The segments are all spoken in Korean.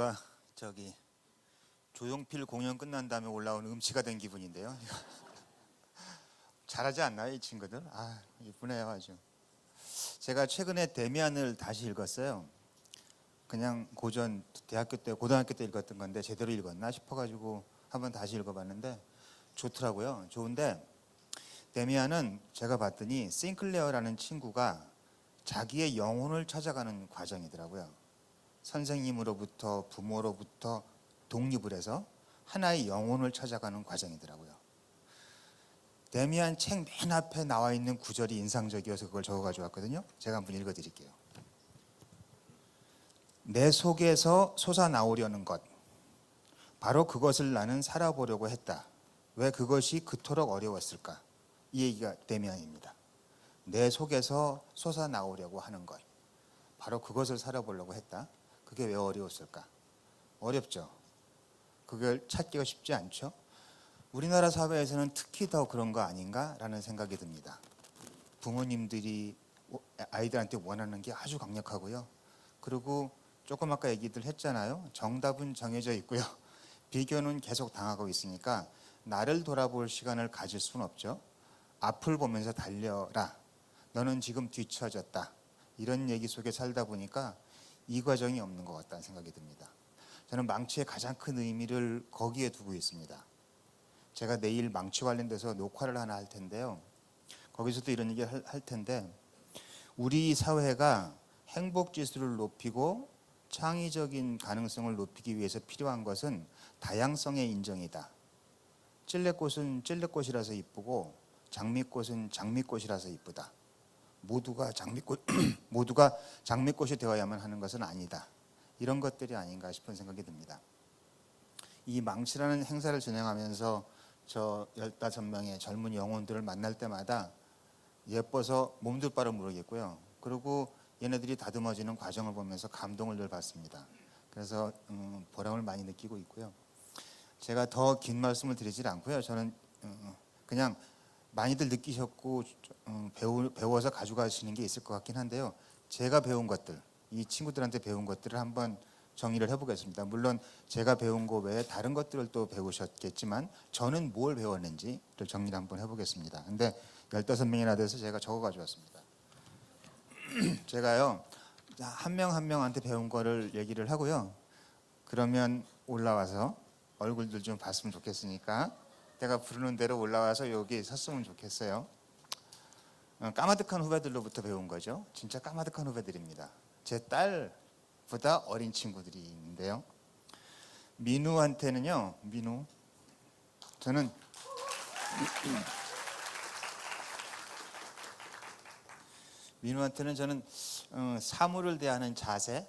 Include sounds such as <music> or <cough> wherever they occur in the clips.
뭔가 저기 조용필 공연 끝난 다음에 올라온 음치가 된 기분인데요. <laughs> 잘하지 않나요, 이 친구들? 아, 이쁘네요, 아주. 제가 최근에 데미안을 다시 읽었어요. 그냥 고전 대학교 때 고등학교 때 읽었던 건데 제대로 읽었나 싶어가지고 한번 다시 읽어봤는데 좋더라고요. 좋은데 데미안은 제가 봤더니 싱클레어라는 친구가 자기의 영혼을 찾아가는 과정이더라고요. 선생님으로부터 부모로부터 독립을 해서 하나의 영혼을 찾아가는 과정이더라고요. 데미안 책 맨 앞에 나와 있는 구절이 인상적이어서 그걸 적어 가져왔거든요. 제가 한번 읽어 드릴게요. 내 속에서 솟아나오려는 것. 바로 그것을 나는 살아보려고 했다. 왜 그것이 그토록 어려웠을까? 이 얘기가 데미안입니다. 내 속에서 솟아나오려고 하는 것. 바로 그것을 살아보려고 했다. 그게 왜 어려웠을까? 어렵죠. 그걸 찾기가 쉽지 않죠. 우리나라 사회에서는 특히 더 그런 거 아닌가라는 생각이 듭니다. 부모님들이 아이들한테 원하는 게 아주 강력하고요. 그리고 조금 아까 얘기들 했잖아요. 정답은 정해져 있고요. <laughs> 비교는 계속 당하고 있으니까 나를 돌아볼 시간을 가질 수는 없죠. 앞을 보면서 달려라. 너는 지금 뒤처졌다. 이런 얘기 속에 살다 보니까 이 과정이 없는 것 같다는 생각이 듭니다. 저는 망치의 가장 큰 의미를 거기에 두고 있습니다. 제가 내일 망치 관련돼서 녹화를 하나 할 텐데요. 거기서도 이런 얘기를 할, 할 텐데 우리 사회가 행복 지수를 높이고 창의적인 가능성을 높이기 위해서 필요한 것은 다양성의 인정이다. 찔레꽃은 찔레꽃이라서 이쁘고 장미꽃은 장미꽃이라서 이쁘다. 모두가 장미꽃 <clears throat> 모두가 장미꽃이 되어야만 하는 것은 아니다. 이런 것들이 아닌가 싶은 생각이 듭니다. 이 망치라는 행사를 진행하면서 저 15명의 젊은 영혼들을 만날 때마다 예뻐서 몸둘 바를 모르겠고요. 그리고 얘네들이 다듬어지는 과정을 보면서 감동을 늘 받습니다. 그래서 음, 보람을 많이 느끼고 있고요. 제가 더 긴 말씀을 드리질 않고요. 저는 음, 그냥 많이들 느끼셨고 음, 배우, 배워서 가져가시는 게 있을 것 같긴 한데요. 제가 배운 것들, 이 친구들한테 배운 것들을 한번 정리를 해보겠습니다. 물론 제가 배운 거 외에 다른 것들을 또 배우셨겠지만 저는 뭘 배웠는지를 정리를 한번 해보겠습니다. 근데 15명이나 돼서 제가 적어 가져왔습니다. <clears throat> 제가요 한 명 한 명한테 배운 거를 얘기를 하고요. 그러면 올라와서 얼굴들 좀 봤으면 좋겠으니까 내가 부르는 대로 올라와서 여기 섰으면 좋겠어요. 어, 까마득한 후배들로부터 배운 거죠. 진짜 까마득한 후배들입니다. 제 딸보다 어린 친구들이 있는데요. 민우한테는요, 민우. 저는 <clears throat> 민우한테는 저는 어, 사물을 대하는 자세를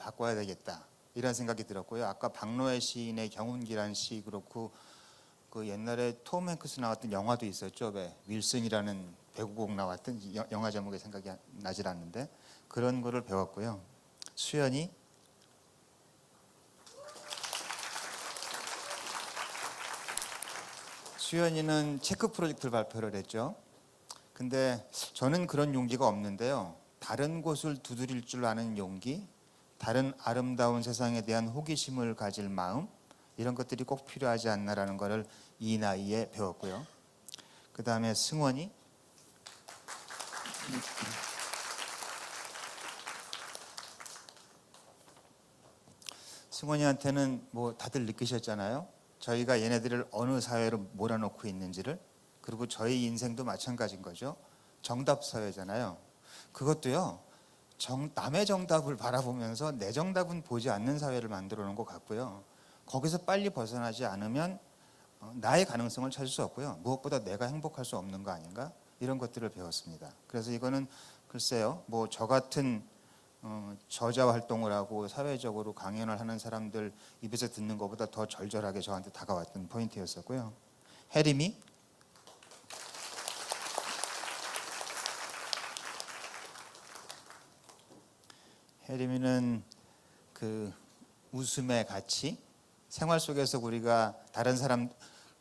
바꿔야 되겠다 이런 생각이 들었고요. 아까 박노해 시인의 경운기란 시 그렇고 그 옛날에 톰 행크스 나왔던 영화도 있었죠. 왜 윌슨이라는 배구곡 나왔던 이 여- 영화 제목이 생각이 안- 나질 않는데 그런 거를 배웠고요. 수연이 수연이는 체크 프로젝트를 발표를 했죠. 근데 저는 그런 용기가 없는데요. 다른 곳을 두드릴 줄 아는 용기, 다른 아름다운 세상에 대한 호기심을 가질 마음 이런 것들이 꼭 필요하지 않나라는 것을 이 나이에 배웠고요. 그 다음에 승원이 승원이한테는 뭐 다들 느끼셨잖아요. 저희가 얘네들을 어느 사회로 몰아넣고 있는지를 그리고 저희 인생도 마찬가지인 거죠. 정답 사회잖아요. 그것도요. 정, 남의 정답을 바라보면서 내 정답은 보지 않는 사회를 만들어 놓은 것 같고요. 거기서 빨리 벗어나지 않으면 어, 나의 가능성을 찾을 수 없고요. 무엇보다 내가 행복할 수 없는 거 아닌가? 이런 것들을 배웠습니다. 그래서 이거는 글쎄요. 뭐 저 같은 어, 저자 활동을 하고 사회적으로 강연을 하는 사람들 입에서 듣는 것보다 더 절절하게 저한테 다가왔던 포인트였었고요. 해림이 해림이는 그 웃음의 가치 생활 속에서 우리가 다른 사람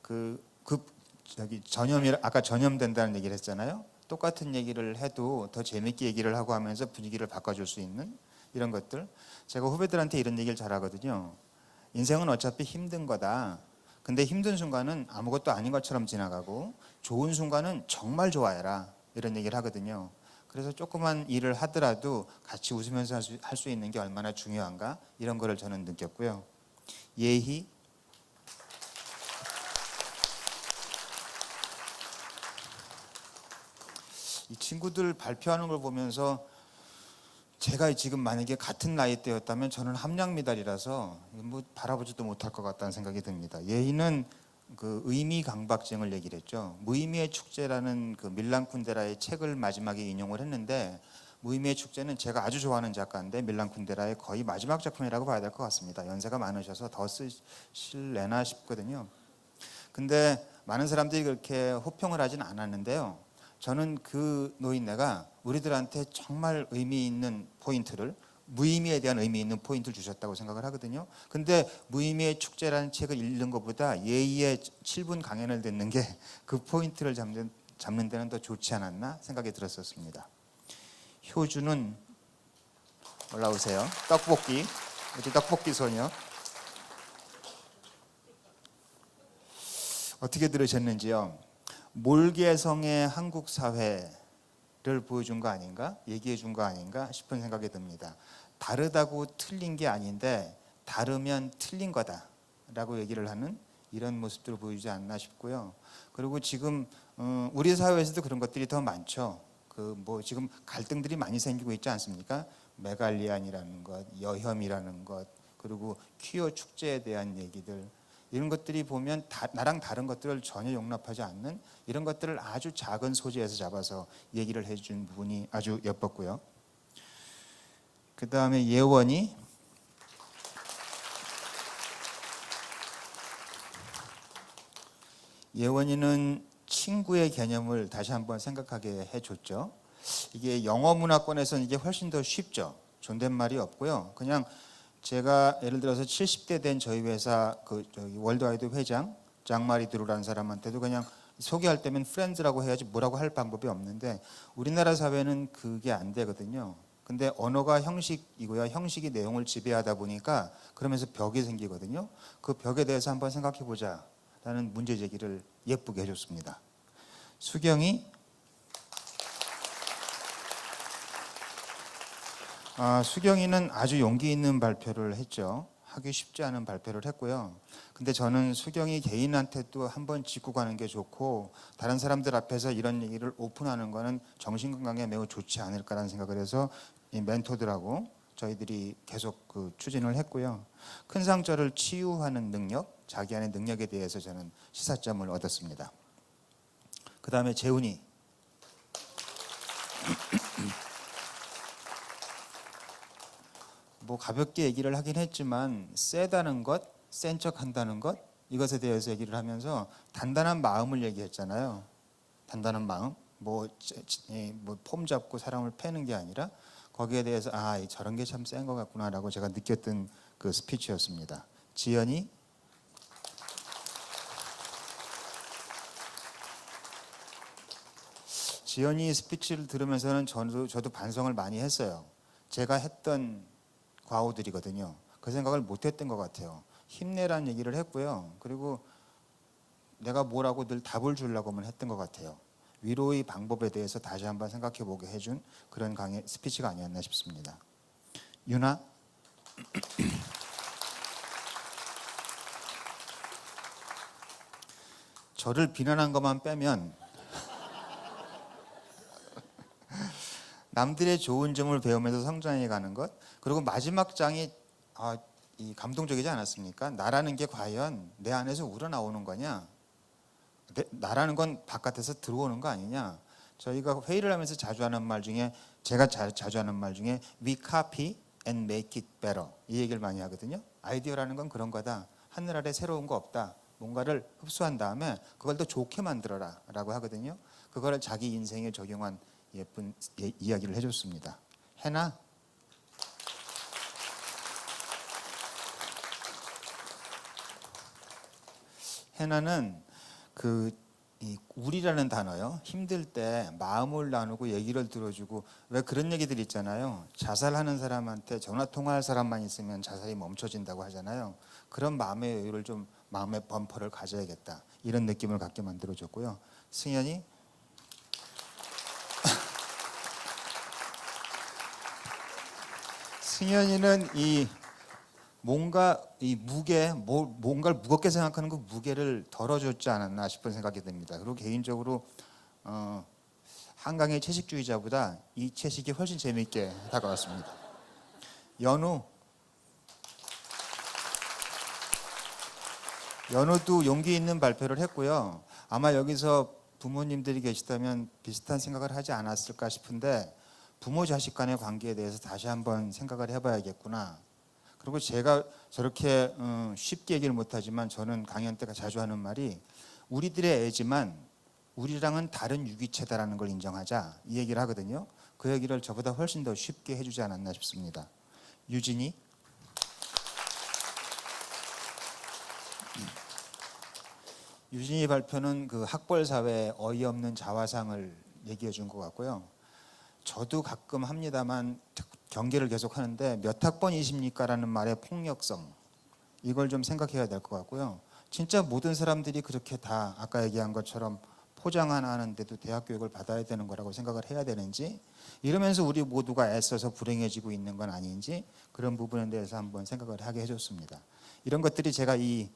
그, 그 저기 전염이 아까 전염된다는 얘기를 했잖아요. 똑같은 얘기를 해도 더 재밌게 얘기를 하고 하면서 분위기를 바꿔줄 수 있는 이런 것들. 제가 후배들한테 이런 얘기를 잘하거든요. 인생은 어차피 힘든 거다. 근데 힘든 순간은 아무것도 아닌 것처럼 지나가고 좋은 순간은 정말 좋아해라. 이런 얘기를 하거든요. 그래서 조그만 일을 하더라도 같이 웃으면서 할 수, 있는 게 얼마나 중요한가 이런 거를 저는 느꼈고요. 예희 이 친구들 발표하는 걸 보면서 제가 지금 만약에 같은 나이 때였다면 저는 함량 미달이라서 뭐 바라보지도 못할 것 같다는 생각이 듭니다. 예희는 그 의미 강박증을 얘기를 했죠. 무의미의 축제라는 그 밀란 쿤데라의 책을 마지막에 인용을 했는데 무의미의 축제는 제가 아주 좋아하는 작가인데 밀란 쿤데라의 거의 마지막 작품이라고 봐야 될 것 같습니다. 연세가 많으셔서 더 쓰실래나 싶거든요. 근데 많은 사람들이 그렇게 호평을 하진 않았는데요. 저는 그 노인네가 우리들한테 정말 의미 있는 포인트를 무의미에 대한 의미 있는 포인트를 주셨다고 생각을 하거든요. 근데 무의미의 축제라는 책을 읽는 것보다 예의의 7분 강연을 듣는 게 그 포인트를 잡는 잡는 데는 더 좋지 않았나 생각이 들었었습니다. 효주는 올라오세요. 떡볶이 우리 떡볶이 소녀 어떻게 들으셨는지요? 몰개성의 한국 사회를 보여준 거 아닌가? 얘기해 준 거 아닌가 싶은 생각이 듭니다. 다르다고 틀린 게 아닌데 다르면 틀린 거다라고 얘기를 하는 이런 모습들을 보이지 않나 싶고요. 그리고 지금 어, 우리 사회에서도 그런 것들이 더 많죠. 그 뭐 지금 갈등들이 많이 생기고 있지 않습니까? 메갈리안이라는 것, 여혐이라는 것, 그리고 퀴어 축제에 대한 얘기들 이런 것들이 보면 다, 나랑 다른 것들을 전혀 용납하지 않는 이런 것들을 아주 작은 소재에서 잡아서 얘기를 해준 부분이 아주 예뻤고요. 그 다음에 예원이 예원이는 친구의 개념을 다시 한번 생각하게 해줬죠. 이게 영어 문화권에서는 이게 훨씬 더 쉽죠. 존댓말이 없고요. 그냥 제가 예를 들어서 70대 된 저희 회사 그 저기 월드와이드 회장 장마리 드루라는 사람한테도 그냥 소개할 때면 프렌즈라고 해야지 뭐라고 할 방법이 없는데 우리나라 사회는 그게 안 되거든요. 근데 언어가 형식이고요. 형식이 내용을 지배하다 보니까 그러면서 벽이 생기거든요. 그 벽에 대해서 한번 생각해 보자 라는 문제 제기를 예쁘게 해줬습니다. 수경이 아, 수경이는 아주 용기 있는 발표를 했죠. 하기 쉽지 않은 발표를 했고요. 근데 저는 수경이 개인한테도 한번 짚고 가는 게 좋고 다른 사람들 앞에서 이런 얘기를 오픈하는 거는 정신 건강에 매우 좋지 않을까라는 생각을 해서 이 멘토들하고 저희들이 계속 그 추진을 했고요. 큰 상처를 치유하는 능력, 자기 안의 능력에 대해서 저는 시사점을 얻었습니다. 그 다음에 재훈이 <clears throat> 뭐 가볍게 얘기를 하긴 했지만 세다는 것, 센 척한다는 것 이것에 대해서 얘기를 하면서 단단한 마음을 얘기했잖아요. 단단한 마음, 뭐뭐폼 잡고 사람을 패는 게 아니라 거기에 대해서 아 저런 게 참 센 것 같구나라고 제가 느꼈던 그 스피치였습니다. 지연이 지연이 스피치를 들으면서는 저도 저도 반성을 많이 했어요. 제가 했던 과오들이거든요. 그 생각을 못했던 것 같아요. 힘내라는 얘기를 했고요. 그리고 내가 뭐라고 늘 답을 주려고만 했던 것 같아요. 위로의 방법에 대해서 다시 한번 생각해 보게 해준 그런 강의 스피치가 아니었나 싶습니다. 유나 <clears throat> 저를 비난한 것만 빼면 남들의 좋은 점을 배우면서 성장해 가는 것 그리고 마지막 장이 아, 이 감동적이지 않았습니까? 나라는 게 과연 내 안에서 우러나오는 거냐? 내, 나라는 건 바깥에서 들어오는 거 아니냐? 저희가 회의를 하면서 자주 하는 말 중에 제가 자, 자주 하는 말 중에 we copy and make it better 이 얘기를 많이 하거든요. 아이디어라는 건 그런 거다. 하늘 아래 새로운 거 없다. 뭔가를 흡수한 다음에 그걸 더 좋게 만들어라라고 하거든요. 그거를 자기 인생에 적용한 예쁜 예, 이야기를 해줬습니다. 해나 해나는 그이 우리라는 단어요. 힘들 때 마음을 나누고 얘기를 들어주고 왜 그런 얘기들 있잖아요. 자살하는 사람한테 전화 통화할 사람만 있으면 자살이 멈춰진다고 하잖아요. 그런 마음의 여유를 좀 마음의 범퍼를 가져야겠다. 이런 느낌을 갖게 만들어 줬고요. 승현이 <laughs> 승현이는 이 뭔가 이 무게, 뭐, 뭔가를 무겁게 생각하는 그 무게를 덜어줬지 않았나 싶은 생각이 듭니다. 그리고 개인적으로 어, 한강의 채식주의자보다 이 채식이 훨씬 재미있게 다가왔습니다. 연우, 연우도 용기 있는 발표를 했고요. 아마 여기서 부모님들이 계시다면 비슷한 생각을 하지 않았을까 싶은데 부모 자식 간의 관계에 대해서 다시 한번 생각을 해봐야겠구나. 그리고 제가 저렇게 음, 쉽게 얘기를 못하지만 저는 강연 때가 자주 하는 말이 우리들의 애지만 우리랑은 다른 유기체다라는 걸 인정하자 이 얘기를 하거든요. 그 얘기를 저보다 훨씬 더 쉽게 해주지 않았나 싶습니다. 유진이 유진이 발표는 그 학벌 사회의 어이없는 자화상을 얘기해 준 것 같고요. 저도 가끔 합니다만 경계를 계속 하는데 몇 학번이십니까 라는 말의 폭력성 이걸 좀 생각해야 될 것 같고요. 진짜 모든 사람들이 그렇게 다 아까 얘기한 것처럼 포장 하나 하는데도 대학 교육을 받아야 되는 거라고 생각을 해야 되는지 이러면서 우리 모두가 애써서 불행해지고 있는 건 아닌지 그런 부분에 대해서 한번 생각을 하게 해줬습니다. 이런 것들이 제가 이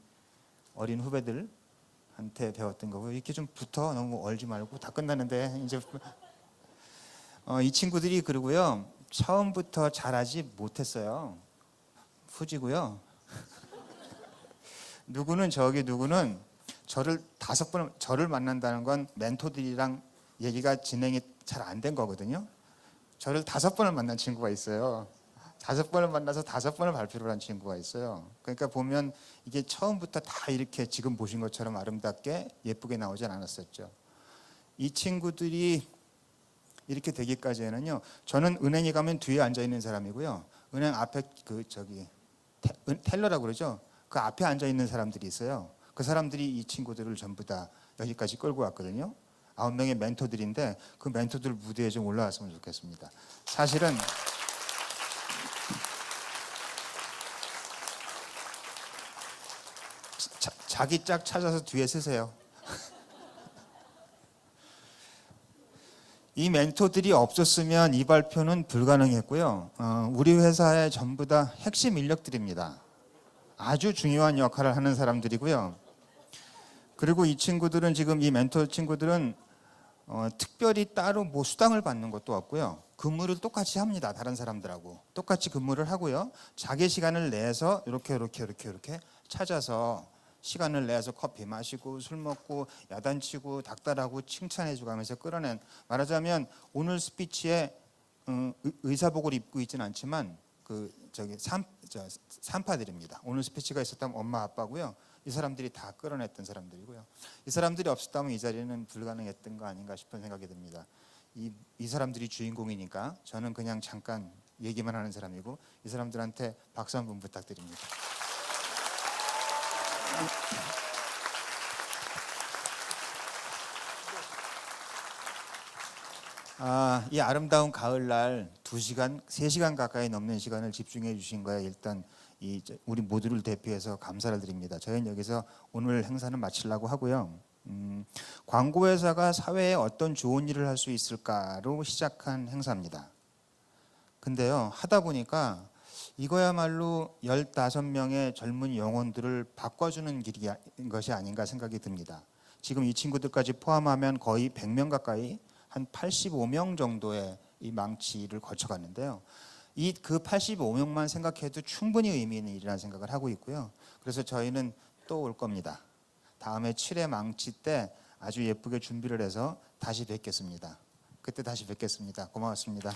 어린 후배들한테 배웠던 거고 이렇게 좀 붙어 너무 얼지 말고 다 끝났는데 이제 <laughs> 어, 이 친구들이 그러고요 처음부터 잘하지 못했어요. 후지고요. <laughs> 누구는 저기 누구는 저를 다섯 번 저를 만난다는 건 멘토들이랑 얘기가 진행이 잘 안 된 거거든요. 저를 다섯 번을 만난 친구가 있어요. 다섯 번을 만나서 다섯 번을 발표를 한 친구가 있어요. 그러니까 보면 이게 처음부터 다 이렇게 지금 보신 것처럼 아름답게 예쁘게 나오진 않았었죠. 이 친구들이 이렇게 되기까지는요. 저는 은행에 가면 뒤에 앉아 있는 사람이고요. 은행 앞에 그 저기 텔러라고 그러죠. 그 앞에 앉아 있는 사람들이 있어요. 그 사람들이 이 친구들을 전부 다 여기까지 끌고 왔거든요. 아홉 명의 멘토들인데 그 멘토들 무대에 좀 올라왔으면 좋겠습니다. 사실은 자, 자기 짝 찾아서 뒤에 쓰세요. 이 멘토들이 없었으면 이 발표는 불가능했고요. 어, 우리 회사의 전부 다 핵심 인력들입니다. 아주 중요한 역할을 하는 사람들이고요. 그리고 이 친구들은 지금 이 멘토 친구들은 어, 특별히 따로 뭐 수당을 받는 것도 없고요. 근무를 똑같이 합니다. 다른 사람들하고 똑같이 근무를 하고요. 자기 시간을 내서 이렇게 이렇게 이렇게 이렇게 찾아서 시간을 내서 커피 마시고 술 먹고 야단치고 닥달하고 칭찬해주고 하면서 끌어낸 말하자면 오늘 스피치에 음, 의- 의사복을 입고 있지는 않지만 그 저기 삼, 저, 삼파들입니다. 오늘 스피치가 있었다면 엄마 아빠고요. 이 사람들이 다 끌어냈던 사람들이고요. 이 사람들이 없었다면 이 자리는 불가능했던 거 아닌가 싶은 생각이 듭니다. 이, 이 사람들이 주인공이니까 저는 그냥 잠깐 얘기만 하는 사람이고 이 사람들한테 박수 한 번 부탁드립니다. 아, 이 아름다운 가을날 2시간, 3시간 가까이 넘는 시간을 집중해 주신 거에 일단 이 저- 우리 모두를 대표해서 감사를 드립니다. 저희는 여기서 오늘 행사는 마치려고 하고요. 음, 광고회사가 사회에 어떤 좋은 일을 할 수 있을까로 시작한 행사입니다. 근데요, 하다 보니까 이거야말로 15명의 젊은 영혼들을 바꿔주는 길인 것이 아닌가 생각이 듭니다. 지금 이 친구들까지 포함하면 거의 100명 가까이 한 85명 정도의 이 망치를 거쳐갔는데요. 이 그 85명만 생각해도 충분히 의미 있는 일이라는 생각을 하고 있고요. 그래서 저희는 또 올 겁니다. 다음에 7회 망치 때 아주 예쁘게 준비를 해서 다시 뵙겠습니다. 그때 다시 뵙겠습니다. 고맙습니다.